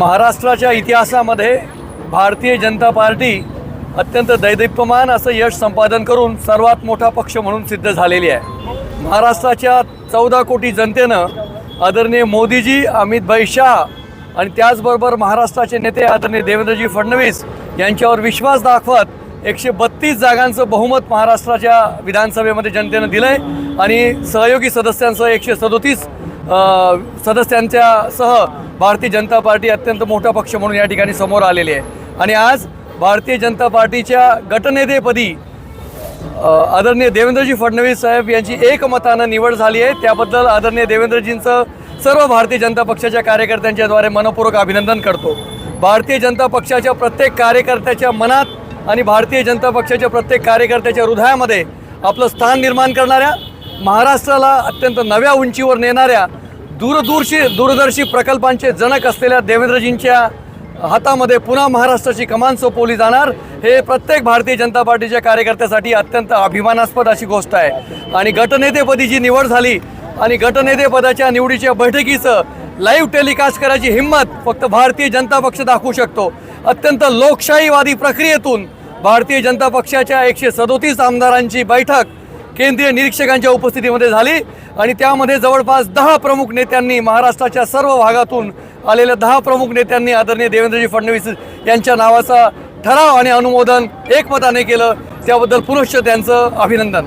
महाराष्ट्राच्या इतिहासामध्ये भारतीय जनता पार्टी अत्यंत दैदिप्यमान असं यश संपादन करून सर्वात मोठा पक्ष म्हणून सिद्ध झालेली आहे. महाराष्ट्राच्या चौदा कोटी जनतेनं आदरणीय मोदीजी अमितभाई शाह आणि त्याचबरोबर महाराष्ट्राचे नेते आदरणीय देवेंद्रजी फडणवीस यांच्यावर विश्वास दाखवत एकशे बत्तीस जागांचं बहुमत महाराष्ट्राच्या विधानसभेमध्ये जनतेनं दिलं आहे आणि सहयोगी सदस्यांसह एकशे सदोतीस सदस्यांच्यासह सदस्यांच्या सह भारतीय जनता पार्टी अत्यंत मोठा पक्ष म्हणून या ठिकाणी समोर आलेली आहे. आणि आज भारतीय जनता पार्टीच्या गटनेतेपदी आदरणीय देवेंद्रजी फडणवीस साहेब यांची एकमतानं निवड झाली आहे. त्याबद्दल आदरणीय देवेंद्रजींचं सर्व भारतीय जनता पक्षाच्या कार्यकर्त्यांच्याद्वारे मनपूर्वक अभिनंदन करतो. भारतीय जनता पक्षाच्या प्रत्येक कार्यकर्त्याच्या मनात आणि भारतीय जनता पक्षाच्या प्रत्येक कार्यकर्त्याच्या हृदयामध्ये आपलं स्थान निर्माण करणाऱ्या महाराष्ट्राला अत्यंत नव्या उंचीवर नेणाऱ्या दूरदूरशी दूरदर्शी प्रकल्पांचे जनक असलेल्या देवेंद्रजींच्या हातामध्ये पुन्हा महाराष्ट्राची कमान सोपवली जाणार. हे प्रत्येक भारतीय जनता पार्टीच्या कार्यकर्त्यासाठी अत्यंत अभिमानास्पद अशी गोष्ट आहे. आणि गटनेतेपदी जी निवड झाली आणि गटनेतेपदाच्या निवडीच्या बैठकीचं लाईव्ह टेलिकास्ट करायची हिंमत फक्त भारतीय जनता पक्ष दाखवू शकतो. अत्यंत लोकशाहीवादी प्रक्रियेतून भारतीय जनता पक्षाच्या एकशे सदोतीस आमदारांची बैठक केंद्रीय निरीक्षकांच्या उपस्थितीमध्ये झाली आणि त्यामध्ये जवळपास दहा प्रमुख नेत्यांनी महाराष्ट्राच्या सर्व भागातून आलेल्या दहा प्रमुख नेत्यांनी आदरणीय देवेंद्रजी फडणवीस यांच्या नावाचा ठराव आणि अनुमोदन एकमताने केलं. त्याबद्दल पुनश्च त्यांचं अभिनंदन.